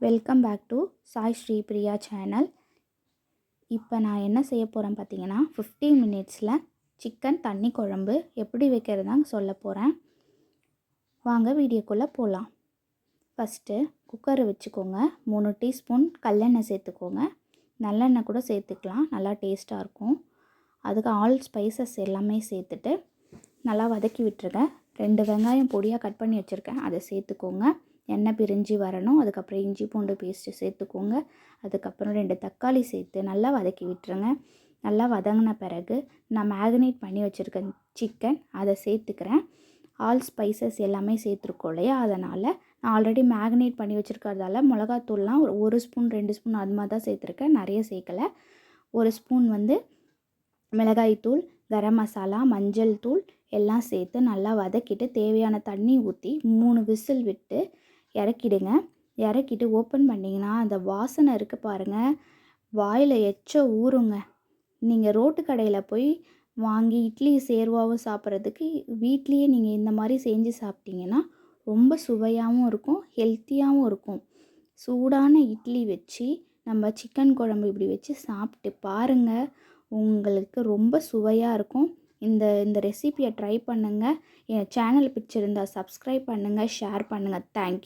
Welcome back to Sai Sri Priya channel இப்போ நான் என்ன செய்ய போகிறேன் பார்த்தீங்கன்னா 15 மினிட்ஸில் சிக்கன் தண்ணி குழம்பு எப்படி வைக்கிறதாங்க சொல்ல போகிறேன் வாங்க வீடியோக்குள்ளே போகலாம் ஃபஸ்ட்டு குக்கரை வச்சுக்கோங்க. மூணு டீஸ்பூன் கல்லெண்ணெய் சேர்த்துக்கோங்க. நல்லெண்ணெய் கூட சேர்த்துக்கலாம். நல்லா டேஸ்ட்டாக இருக்கும். அதுக்கு ஆல் ஸ்பைசஸ் எல்லாமே சேர்த்துட்டு நல்லா வதக்கி விட்டுருங்க. ரெண்டு வெங்காயம் பொடியாக கட் பண்ணி வச்சுருக்கேன். அதை சேர்த்துக்கோங்க. எண்ணெய் பிரிஞ்சு வரணும். அதுக்கப்புறம் இஞ்சி பூண்டு பேஸ்ட்டு சேர்த்துக்கோங்க. அதுக்கப்புறம் ரெண்டு தக்காளி சேர்த்து நல்லா வதக்கி விட்டுருங்க. நல்லா வதங்கின பிறகு நான் மேக்னேட் பண்ணி வச்சுருக்கேன் சிக்கன் அதை சேர்த்துக்கிறேன். ஆல் ஸ்பைசஸ் எல்லாமே சேர்த்துருக்கோம் இல்லையா? அதனால் நான் ஆல்ரெடி மேக்னேட் பண்ணி வச்சுருக்கறதால மிளகாத்தூள்லாம் ஒரு ஒரு ஸ்பூன் ரெண்டு ஸ்பூன் அது மாதிரி தான் சேர்த்துருக்கேன். நிறைய சேர்க்கலை. ஒரு ஸ்பூன் வந்து மிளகாய்த்தூள் கரம் மசாலா மஞ்சள் தூள் எல்லாம் சேர்த்து நல்லா வதக்கிட்டு தேவையான தண்ணி ஊற்றி மூணு விசில் விட்டு இறக்கிடுங்க. இறக்கிட்டு ஓப்பன் பண்ணிங்கன்னா அந்த வாசனை இருக்குது பாருங்கள் வாயில் எச்ச ஊறுங்க. நீங்கள் ரோட்டு கடையில் போய் வாங்கி இட்லி சேர்வாவும் சாப்பிட்றதுக்கு வீட்லேயே நீங்கள் இந்த மாதிரி செஞ்சு சாப்பிட்டீங்கன்னா ரொம்ப சுவையாகவும் இருக்கும் ஹெல்த்தியாகவும் இருக்கும். சூடான இட்லி வச்சு நம்ம சிக்கன் குழம்பு இப்படி வச்சு சாப்பிட்டு பாருங்கள் உங்களுக்கு ரொம்ப சுவையாக இருக்கும். இந்த இந்த ரெசிபியை ட்ரை பண்ணுங்கள் என் சேனல் பிடிச்சிருந்தால் சப்ஸ்கிரைப் பண்ணுங்கள் ஷேர் பண்ணுங்கள் தேங்க்யூ